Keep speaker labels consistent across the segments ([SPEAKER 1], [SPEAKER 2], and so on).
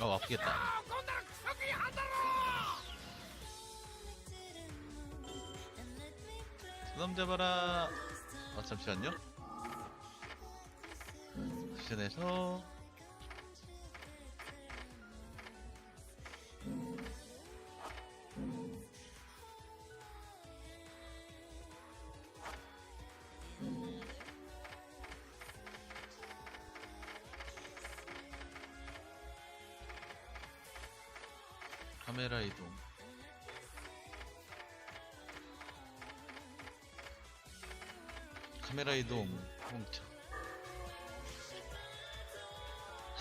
[SPEAKER 1] 어 아프겠다. 수담 잡아라. 아 잠시만요. 음, 시전에서 카메라 이동. 멍청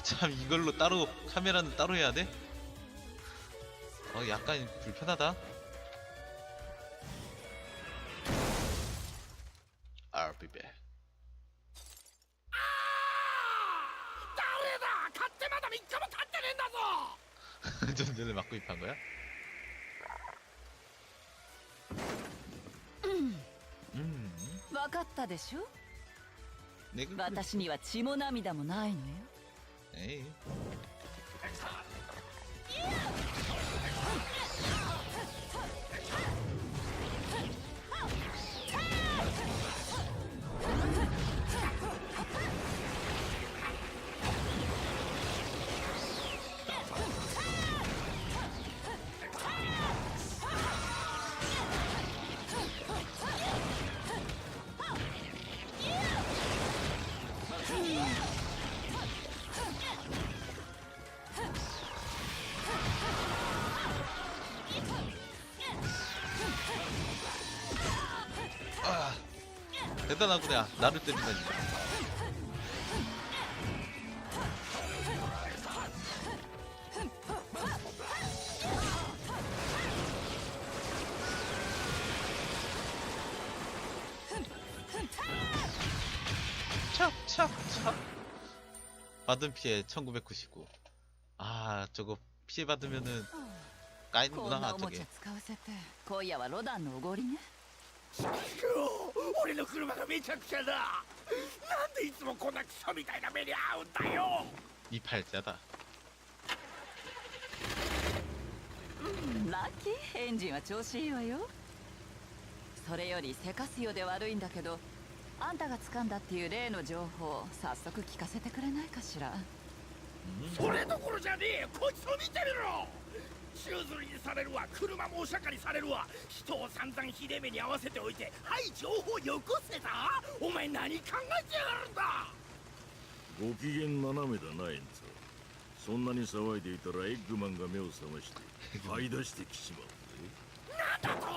[SPEAKER 1] 참 이걸로 따로 카메라는 따로 해야 돼? 어 약간 불편하다. I'll be back. 좀 전에 맞고 입한 거야?
[SPEAKER 2] 分かったでしょ？私には血も涙もないのよ。
[SPEAKER 1] ええ。 아, 대단하구나. 나를 때린다니. 찹, 찹, 찹. 받은 피해 1999. 아, 저거 피해 받으면은
[SPEAKER 2] こん
[SPEAKER 1] 까이는구나,
[SPEAKER 2] なおもち
[SPEAKER 1] 저게.
[SPEAKER 2] ゃ使わせて今夜はロダンのおごりね
[SPEAKER 3] 俺の車がめちゃくちゃだ。なんでいつもこんなクソみたいな目に遭うんだよ。
[SPEAKER 1] いっぱいやだうん
[SPEAKER 2] ラッキー。エンジンは調子いいわよ。それよりせかすよで悪いんだけどあんたが掴んだっていう例の情報早速聞かせてくれないかしら。
[SPEAKER 3] それどころじゃねえこいつを見てみろ。宙吊りにされるわ。車もおしゃかにされるわ。人を散々ひでめに合わせておいてはい情報よこせたお前何考えてやがるんだ。
[SPEAKER 4] ご機嫌斜めだなエンツそんなに騒いでいたらエッグマンが目を覚まして這い出してきちまうぜ。
[SPEAKER 3] なんだと。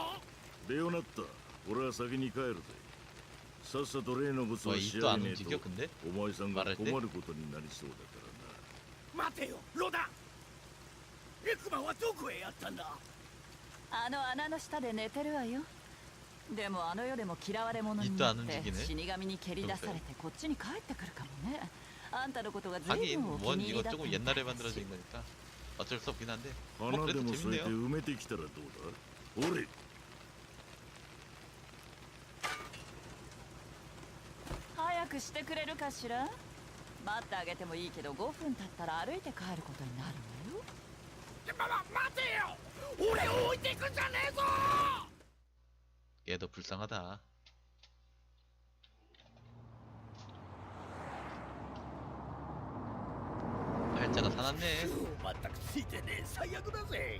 [SPEAKER 4] レオナッタ俺は先に帰るぜ。さっさと例の
[SPEAKER 1] こ
[SPEAKER 4] と
[SPEAKER 1] は知
[SPEAKER 4] らねえとお前さんが困ることになりそうだからな。
[SPEAKER 3] 待てよロダ。エクマンはどこへやったんだ
[SPEAKER 2] あの穴の下で寝てるわよでもあの世でも嫌われ者に
[SPEAKER 1] 이또
[SPEAKER 2] な
[SPEAKER 1] 안
[SPEAKER 2] って
[SPEAKER 1] 움직이네
[SPEAKER 2] 死神に蹴り出されてこっちに帰ってくるかもねあんたのことが随
[SPEAKER 1] 하긴
[SPEAKER 2] 分お気
[SPEAKER 1] 원
[SPEAKER 2] に入
[SPEAKER 1] 이거
[SPEAKER 2] りだった
[SPEAKER 1] 조금
[SPEAKER 2] みたい
[SPEAKER 1] 옛날에
[SPEAKER 2] だし
[SPEAKER 1] 만들어진 거니까 어쩔 수 없긴 한데 뭐
[SPEAKER 4] 花で
[SPEAKER 1] 그래도
[SPEAKER 4] も添えて
[SPEAKER 1] 재밌네요
[SPEAKER 4] 埋めてきたらどうだ俺
[SPEAKER 2] 早くしてくれるかしら待ってあげてもいいけど5分経ったら歩いて帰ることになるのよ
[SPEAKER 3] ま、ま、待てよ俺を置いていくんじゃねえぞ
[SPEAKER 1] 얘도 불쌍하다 팔자가 사납네
[SPEAKER 3] 全くついてねえ最悪だぜ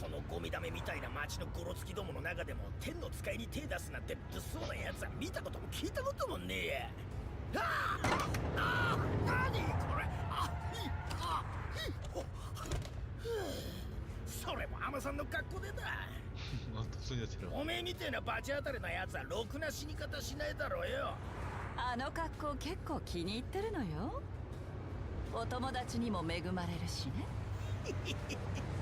[SPEAKER 3] このゴミダメみたいな町のゴロつきどもの中でも天の使いに手出すなんて物騒なやつは見たことも聞いたこともねえや。ああなにこれ？あいあいほそれも浜さんの格好でだ。おめえみてえな罰当たりなやつはろくな死に方しないだろうよ。
[SPEAKER 2] あの格好結構気に入ってるのよ。お友達にも恵まれるしね。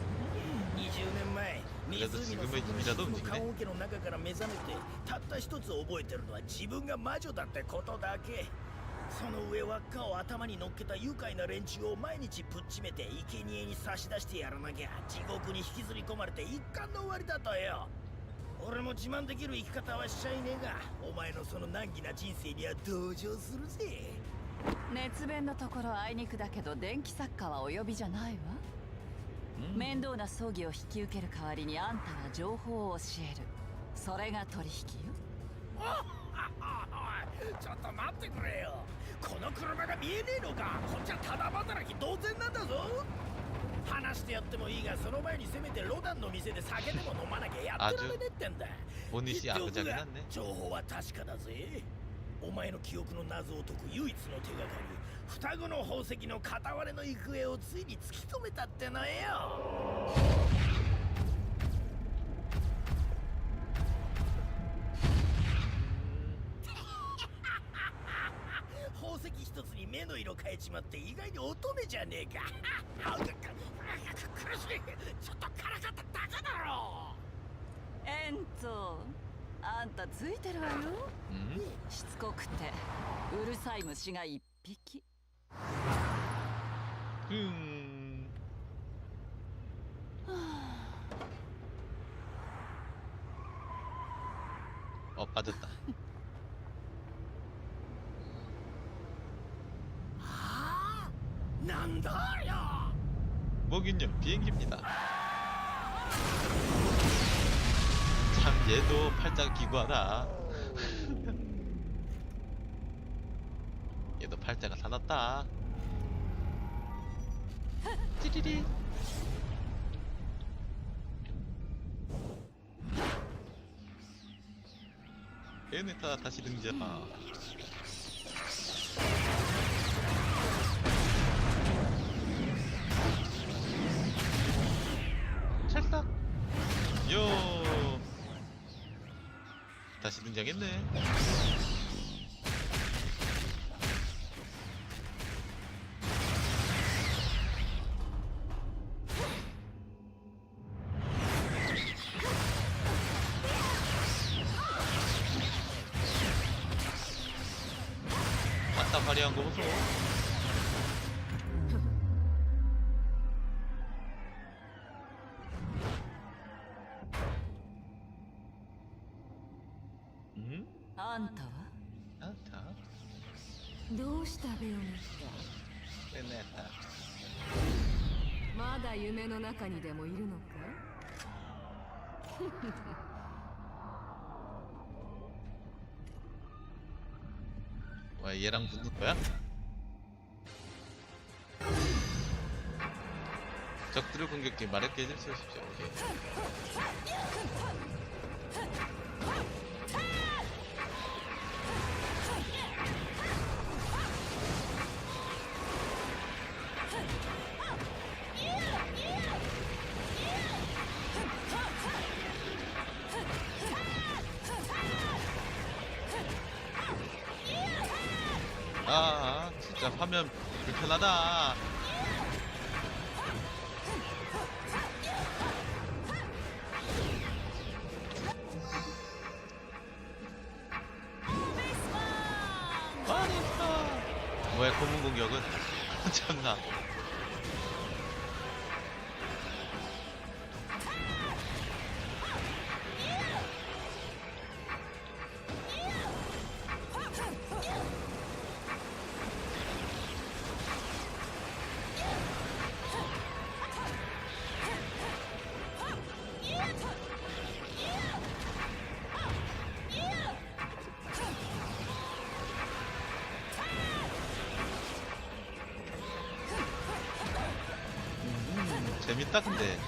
[SPEAKER 3] 年前湖の底の棺桶の中から目覚めてたった一つ覚えてるのは自分が魔女だってことだけ。その上輪っかを頭に乗っけた愉快な連中を毎日ぶっちめて生贄に差し出してやらなきゃ地獄に引きずり込まれて一巻の終わりだとよ。俺も自慢できる生き方はしちゃいねえがお前のその難儀な人生には同情するぜ。
[SPEAKER 2] 熱弁のところあいにくだけど電気作家はお呼びじゃないわ。面倒な葬儀を引き受ける代わりにあんたは情報を教える。それが取引よ。
[SPEAKER 3] ちょっと待ってくれよ。この車が見えねえのか。こっちはただ働き同然なんだぞ。話してやってもいいがその前にせめてロダンの店で酒でも飲まなきゃやってられねえってんだ。お
[SPEAKER 1] 西悪弱
[SPEAKER 3] な
[SPEAKER 1] んね。
[SPEAKER 3] 情報は確かだぜ。お前の記憶の謎を解く唯一の手がかり。双子の宝石の片割れの行方をついに突き止めたってのよ。宝石一つに目の色変えちまって意外に乙女じゃねえか。あ苦しい。ちょっとからかっただけだろ。
[SPEAKER 2] エンツォあんたついてるわよ。
[SPEAKER 1] 음?
[SPEAKER 2] しつこくてうるさい虫が一匹
[SPEAKER 1] 음. 어 빠졌다.
[SPEAKER 3] 난다야.
[SPEAKER 1] 먹인요 비행기입니다. 참 얘도 팔짱 기구하다. 얘도 팔자가 사납다. 찌리리. 에네타 다시 등장. 찰싹 요. 다시 등장했네 아따 화려한 거 보소 음?
[SPEAKER 2] あんたは
[SPEAKER 1] 아따
[SPEAKER 5] どうしたベオネッ
[SPEAKER 1] 에네타
[SPEAKER 5] タまだ夢の中にでもいるのか
[SPEAKER 1] 와 얘랑 붙는 거야? 적들을 공격해 마렵게 해줄 수 있십시오 오케이. 아 진짜 화면 불편하다 재밌다 근데.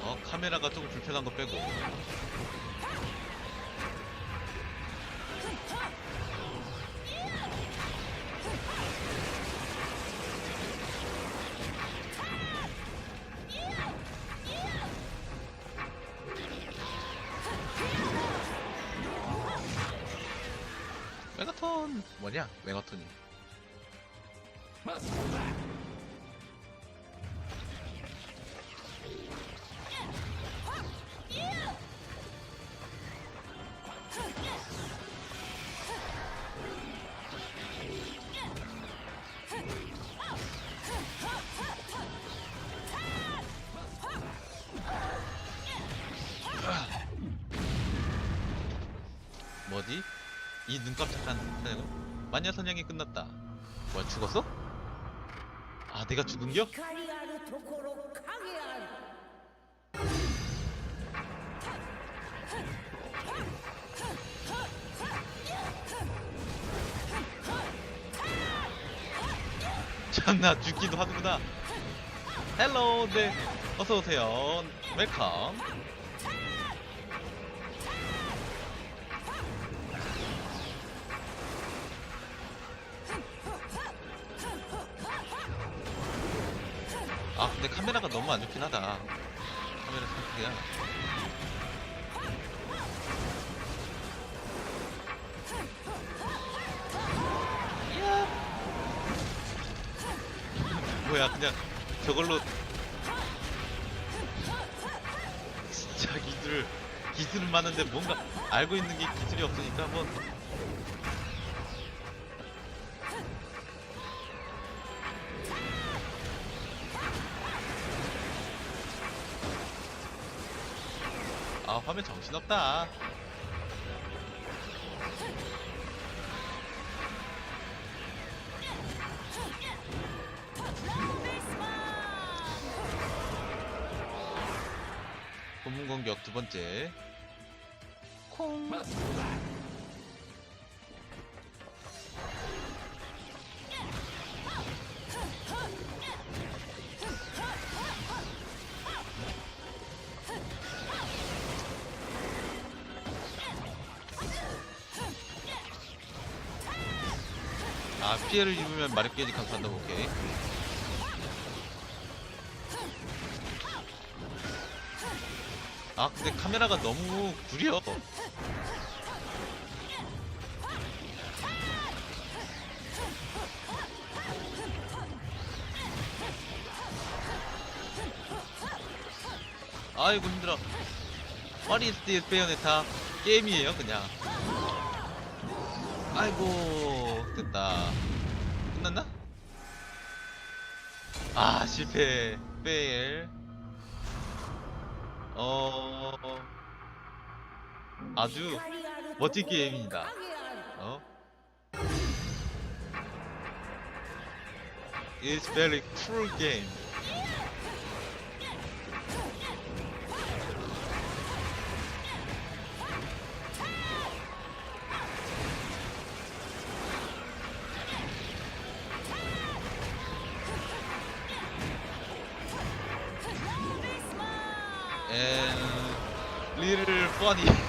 [SPEAKER 1] 어 카메라가 조금 불편한 거 빼고. 메가톤 뭐냐? 메가톤이 뭐지? 이 눈 깜짝한 사냥은? 마녀 사냥이 끝났다. 뭐야, 죽었어? 아, 내가 죽은겨? 참나 죽기도 하는구나 헬로 네 어서오세요 웰컴 근데 카메라가 너무 안 좋긴 하다. 카메라 상태가. 뭐야 그냥 저걸로 진짜 기술 기술은 많은데 뭔가 알고 있는 게 기술이 없으니까 뭐아 화면 정신없다. 고문 공격 두 번째. 콩 피해를 입으면 마력 게이지 감소한다고 오케이. 아 근데 카메라가 너무 구려. 아이고 힘들어. this 베요네타 게임이에요 그냥. 아이고 됐다 끝났나? 아 실패 페일 어 아주 멋진 게임입니다 어? It's very cool game episodi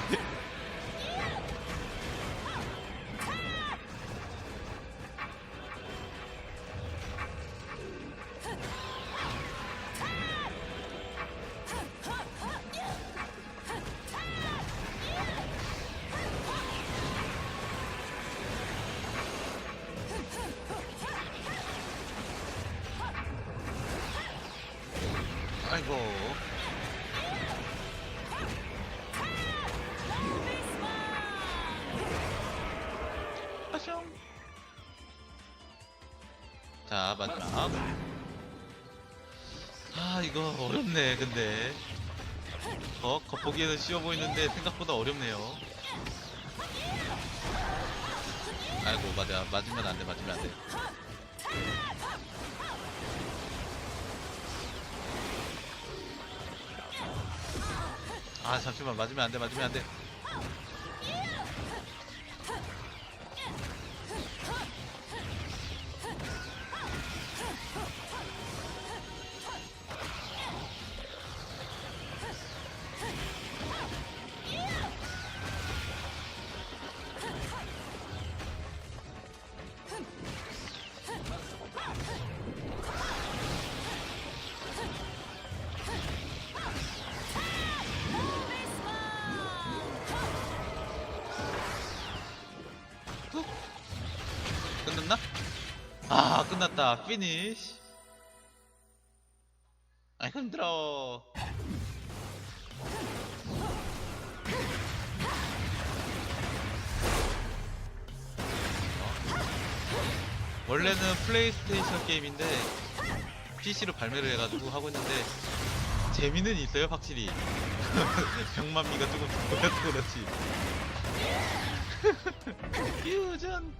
[SPEAKER 1] 이거 어렵네, 근데. 어, 겉보기에는 쉬워 보이는데 생각보다 어렵네요. 아이고, 맞아. 맞으면 안 돼, 맞으면 안 돼. 아, 잠시만. 맞으면 안 돼, 맞으면 안 돼. 아 피니쉬 아이고 힘들어. 어? 원래는 플레이스테이션 게임인데 PC로 발매를 해가지고 하고 있는데 재미는 있어요 확실히. 병만미가 조금 보여서 그렇지. 퓨전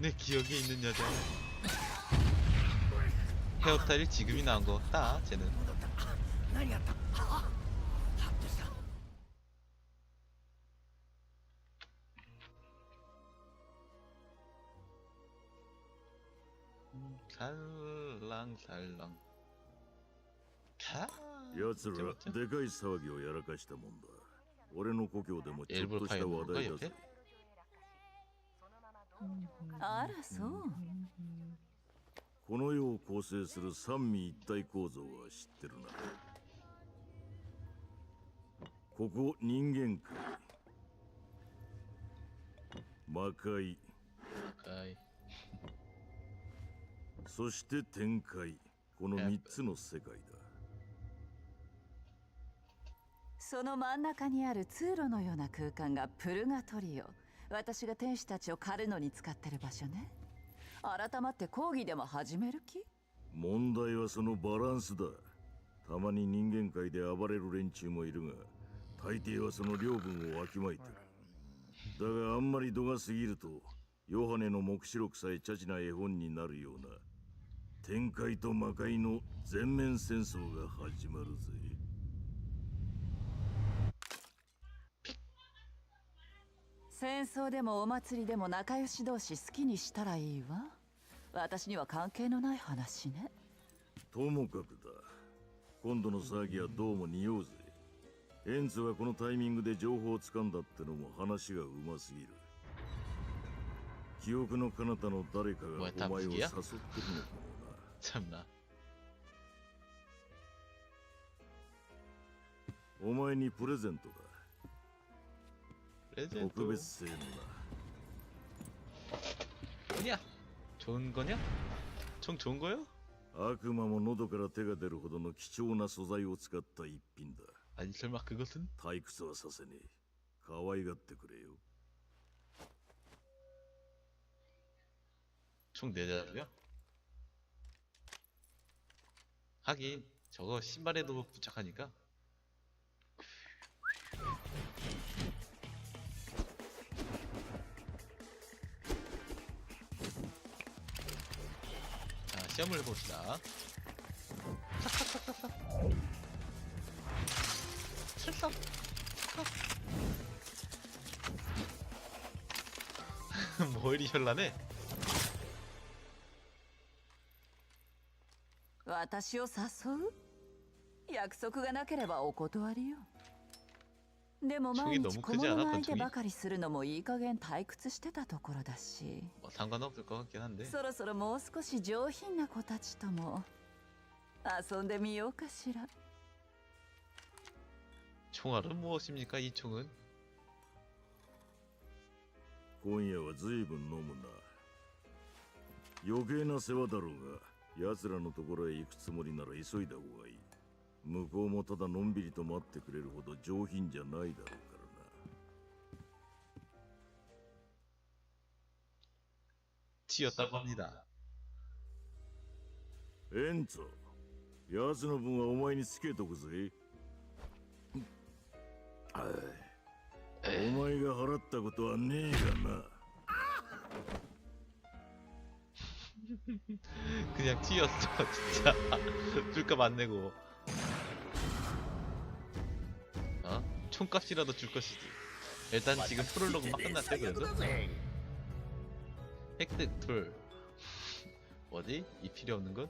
[SPEAKER 1] 내 기억에 있는 여자. 헤어스타일 지금이 나온 거 같다, 쟤는.
[SPEAKER 3] 何があったあハッとした
[SPEAKER 1] 살랑살랑. 캬.
[SPEAKER 4] 奴ら
[SPEAKER 1] 재밌죠?
[SPEAKER 4] でかい騒ぎをやらかしたもんだ俺の故郷でもちょっとした話題だぜ
[SPEAKER 2] あらそう。
[SPEAKER 4] この世を構成する三位一体構造は知ってるな。ここ人間界。魔界,そして天界この三つの世界だ。
[SPEAKER 2] その真ん中にある通路のような空間がプルガトリオ。私が天使たちを狩るのに使ってる場所ね。改まって講義でも始める気？
[SPEAKER 4] 問題はそのバランスだ。たまに人間界で暴れる連中もいるが大抵はその両分をわきまいてる。だがあんまり度が過ぎるとヨハネの目視録さえチャチな絵本になるような天界と魔界の全面戦争が始まるぜ。
[SPEAKER 2] 戦争でもお祭りでも仲良し同士好きにしたらいいわ。私には関係のない話ね。
[SPEAKER 4] ともかくだ。今度の騒ぎはどうも匂うぜ。エンツはこのタイミングで情報をつかんだってのも話がうますぎる。記憶の彼方の誰かがお前を誘ってるのか
[SPEAKER 1] 참 나.
[SPEAKER 4] もなお前にプレゼントだ
[SPEAKER 1] 레전드.
[SPEAKER 4] 特別製のな
[SPEAKER 1] 뭐냐? 좋은 거냐? 총 좋은 거요?
[SPEAKER 4] 悪魔も喉から手が出るほどの貴重な素材を使った一品だ
[SPEAKER 1] 아니 설마 그것은?
[SPEAKER 4] 退屈はさせねえ可愛がってくれよ
[SPEAKER 1] 총 내자고요? 하긴 저거 신발에도 부착하니까 자 시험을 해봅시다 출석 뭐 이리 현란해
[SPEAKER 2] 私を誘う約束がなければお断りよ でも毎
[SPEAKER 1] 저기
[SPEAKER 2] 日
[SPEAKER 1] 너무
[SPEAKER 2] 小
[SPEAKER 1] 크지
[SPEAKER 2] 物
[SPEAKER 1] 않아
[SPEAKER 2] の相手
[SPEAKER 1] 권총이?
[SPEAKER 2] ばかりするのもいい加減退屈してたところだし
[SPEAKER 1] 뭐 상관없을 것 같긴 한데
[SPEAKER 2] そろそろもう少し上品な子たちとも遊んでみようかしら
[SPEAKER 1] 총알은 무엇입니까 이 총은
[SPEAKER 4] 今夜は随分飲むな余計な世話だろうが奴らのところへ行くつもりなら急いだ方がいい 向こうもただのんびりと待ってくれるほど上品じゃないだろうからな
[SPEAKER 1] 튀었다고 합니다
[SPEAKER 4] エンツォ奴の分はお前につけとくぜあいお前が払ったことはねえがな
[SPEAKER 1] 그냥 튀었어 진짜 술값 안 내고 손값이라도 줄 것이지. 일단 지금 프롤로그 막 끝났대
[SPEAKER 3] 그래서
[SPEAKER 1] 획득 툴 뭐지? 이 필요 없는 건?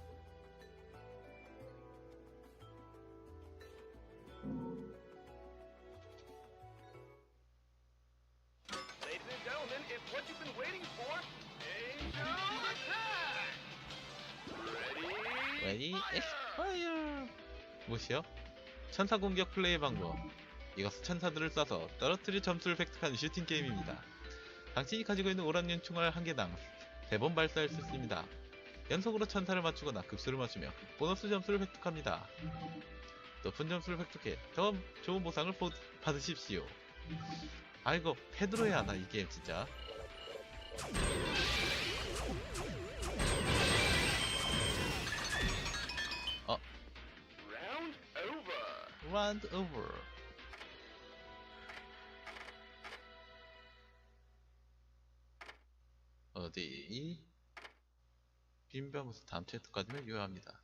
[SPEAKER 1] 레디 엑스파이어 무엇이요? 천사 공격 플레이 방법. 이것은 천사들을 쏴서 떨어뜨릴 점수를 획득하는 슈팅 게임입니다. 당신이 가지고 있는 오락용 총알 한 개당 3번 발사할 수 있습니다. 연속으로 천사를 맞추거나 급수를 맞추며 보너스 점수를 획득합니다. 높은 점수를 획득해 더 좋은 보상을 보- 받으십시오. 아이고 패드로 해야 하나 이 게임 진짜.
[SPEAKER 6] Round over.
[SPEAKER 1] Round over. 어디? 빈병에서 다음 챕터까지는 요약합니다.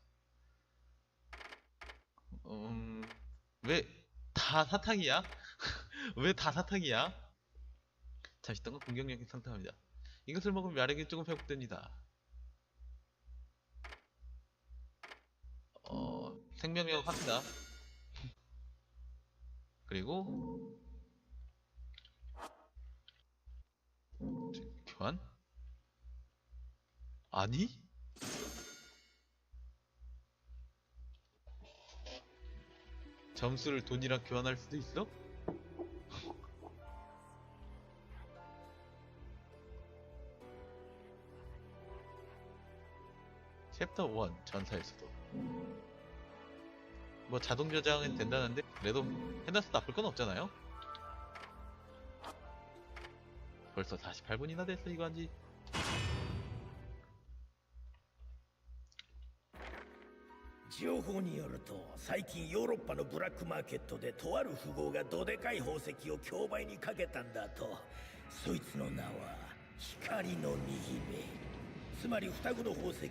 [SPEAKER 1] 음, 왜 다 사탕이야? 왜 다 사탕이야? 동안 공격력이 상승합니다. 이것을 먹으면 멸액이 조금 회복됩니다. 어, 생명력 합니다. 그리고 교환? 아니? 점수를 돈이랑 교환할 수도 있어? 챕터 1 전사에서도 뭐 자동 저장은 된다는데 그래도 해놔서 나쁠 건 없잖아요? 벌써 48분이나 됐어 이거 한지
[SPEAKER 3] 情報によると最近ヨーロッパのブラックマーケットでとある富豪がどでかい宝石を競売にかけたんだとそいつの名は光の右目つまり双子の宝石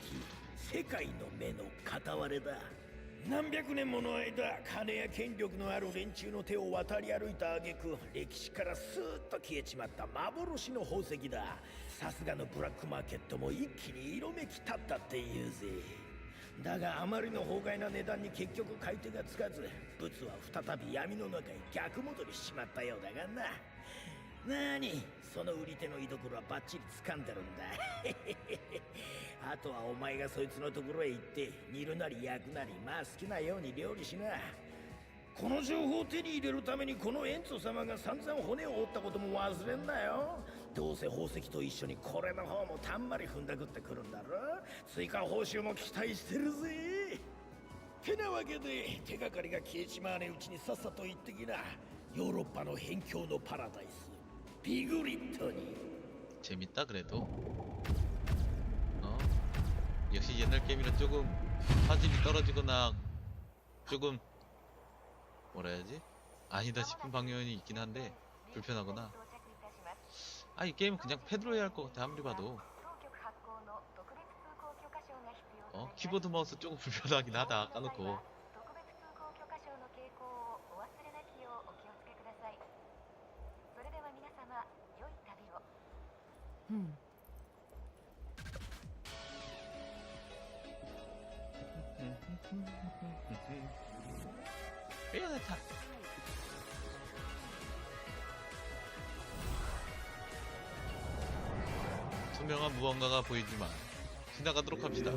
[SPEAKER 3] 世界の目の片割れだ何百年もの間金や権力のある連中の手を渡り歩いた挙句歴史からスーッと消えちまった幻の宝石ださすがのブラックマーケットも一気に色めき立ったって言うぜだがあまりの法外な値段に結局買い手がつかずブツは再び闇の中へ逆戻りしちまったようだがな。なにその売り手の居所はバッチリ掴んでるんだ。あとはお前がそいつのところへ行って煮るなり焼くなりまあ好きなように料理しな。この情報を手に入れるためにこのエンツ様が散々骨を折ったことも忘れんなよ。どうせ宝石と一緒にこれの方もたんまり踏んだくってくるんだろ追加報酬も期待してるぜてなわけで手がかりが消えちまわねえうちにさっさと行ってきなヨーロッパの辺境のパラダイスピグリットに
[SPEAKER 1] 재밌다 그래도 어 역시 옛날 게임이라 조금 화질이 떨어지거나 조금 뭐라 해야지 아니다 싶은 방면이 있긴 한데 불편하거나 아 이 게임은 그냥 패드로 해야 할 것 같아 아무리 봐도. 어? 키보드 마우스 조금 불편하긴 하다 까놓고. 베요네타 투명한 무언가가 보이지만 지나가도록 합시다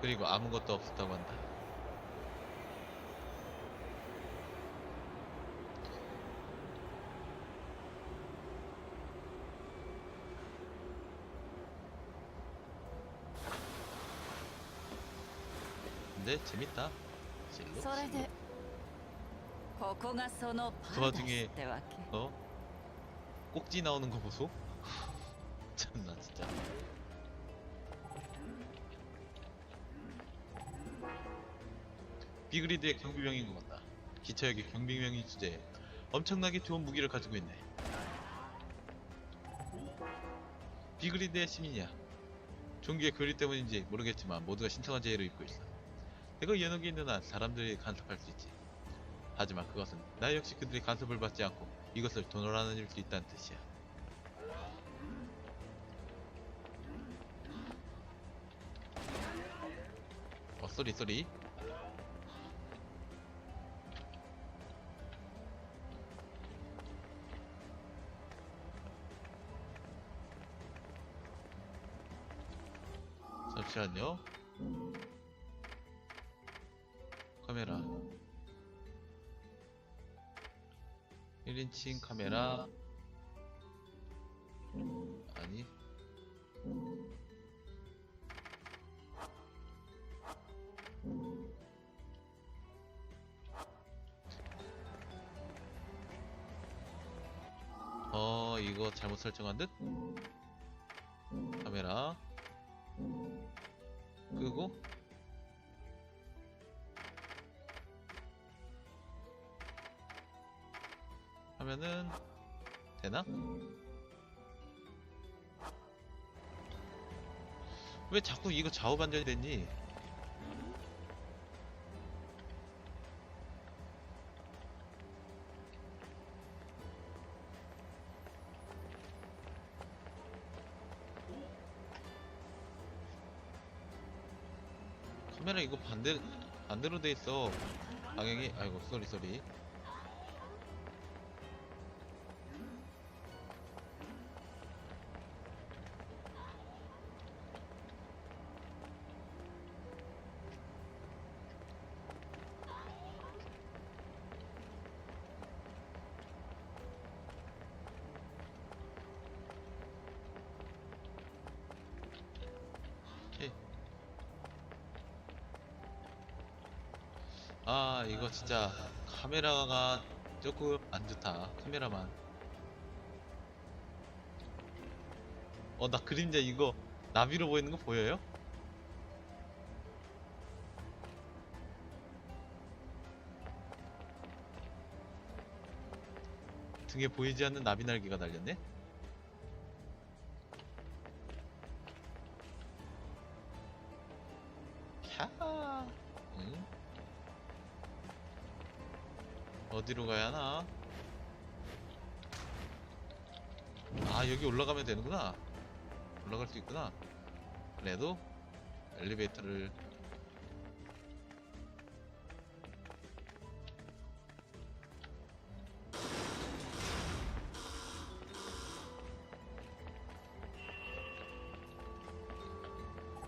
[SPEAKER 1] 그리고 아무것도 없었다고 한다. 근데 재밌다. 실로.
[SPEAKER 2] それでここがそのパ
[SPEAKER 1] 그
[SPEAKER 2] ラダイ
[SPEAKER 1] 와중에
[SPEAKER 2] スってわけ
[SPEAKER 1] 어? 꼭지 나오는 거 보소? 참나 진짜. 비그리드의 경비병인 것 같다. 기차역의 경비병인 주제에 엄청나게 좋은 무기를 가지고 있네. 비그리드의 시민이야. 종교의 교리 때문인지 모르겠지만 모두가 신성한 제의를 입고 있어. 내가 연옥에 있는 한 사람들이 간섭할 수 있지. 하지만 그것은 나 역시 그들의 간섭을 받지 않고 이것을 나눌 수 있다는 뜻이야. 어, 쏘리, 쏘리. 잠시만요. 카메라. 1인칭 카메라. 아니. 어, 이거 잘못 설정한 듯? 카메라. 끄고 하면은 되나? 왜 자꾸 이거 좌우 반전이 됐니? 반대로 돼 있어. 방향이 아이고 쏘리 쏘리. 아 이거 진짜 카메라가 조금 안 좋다 카메라만 어 나 그림자 이거 나비로 보이는 거 보여요? 등에 보이지 않는 나비 날개가 달렸네? 어디로 가야 하나? 아 여기 올라가면 되는구나 올라갈 수 있구나 그래도 엘리베이터를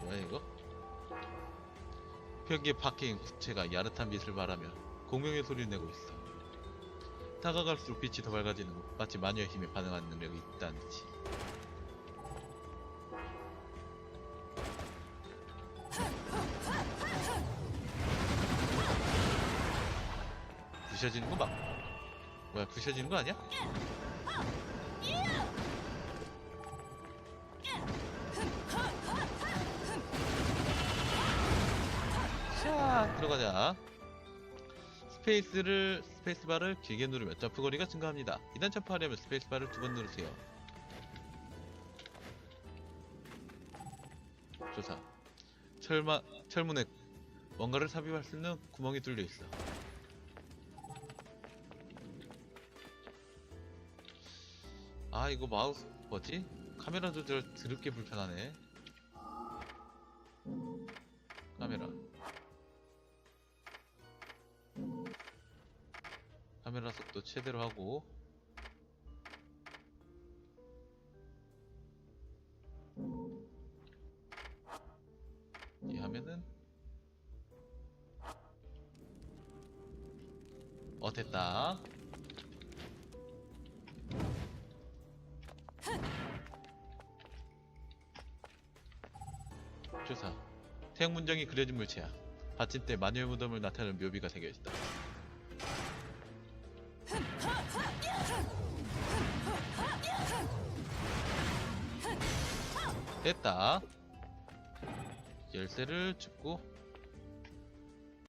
[SPEAKER 1] 뭐야 이거? 벽에 박혀있는 구체가 야릇한 빛을 발하며 공명의 소리를 내고 있어. 다가갈수록 빛이 더 밝아지는 것, 마치 마녀의 힘에 반응하는 능력이 있다는 듯이. 부셔지는 거 막. 뭐야, 부셔지는 거 아니야? 스페이스를 스페이스바를 길게 누르면 점프 거리가 증가합니다. 이단 점프하려면 스페이스바를 두 번 누르세요. 조사. 철마 철문에 뭔가를 삽입할 수 있는 구멍이 뚫려 있어. 아 이거 마우스 뭐지? 카메라 조절 드럽게 불편하네. 최대로 하고. 이 하면은 어 됐다. 조사. 태양 문장이 그려진 물체야. 받침대 마녀의 무덤을 나타내는 묘비가 새겨있다 됐다. 열쇠를 줍고